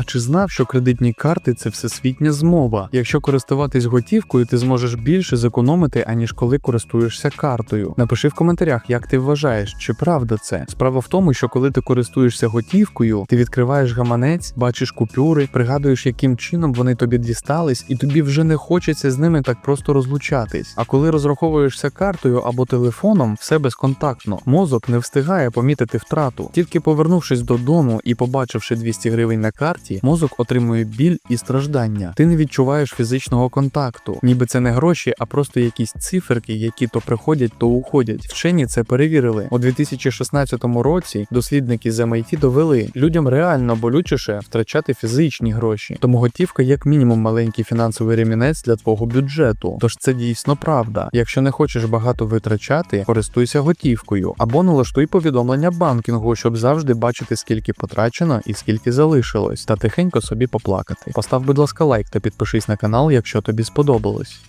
А чи знав, що кредитні карти це всесвітня змова? Якщо користуватись готівкою, ти зможеш більше зекономити, аніж коли користуєшся картою. Напиши в коментарях, як ти вважаєш, чи правда це. Справа в тому, що коли ти користуєшся готівкою, ти відкриваєш гаманець, бачиш купюри, пригадуєш, яким чином вони тобі дістались, і тобі вже не хочеться з ними так просто розлучатись. А коли розраховуєшся картою або телефоном, все безконтактно. Мозок не встигає помітити втрату. Тільки повернувшись додому і побачивши 200 гривень на карті, мозок отримує біль і страждання. Ти не відчуваєш фізичного контакту, ніби це не гроші, а просто якісь циферки, які то приходять, то уходять. Вчені це перевірили у 2016 році. Дослідники з MIT довели людям реально болючіше втрачати фізичні гроші. Тому готівка як мінімум маленький фінансовий ремінець для твого бюджету. Тож це дійсно правда. Якщо не хочеш багато витрачати, користуйся готівкою або налаштуй повідомлення банкінгу, щоб завжди бачити, скільки потрачено і скільки залишилось, тихенько собі поплакати. Постав, будь ласка, лайк та підпишись на канал, якщо тобі сподобалось.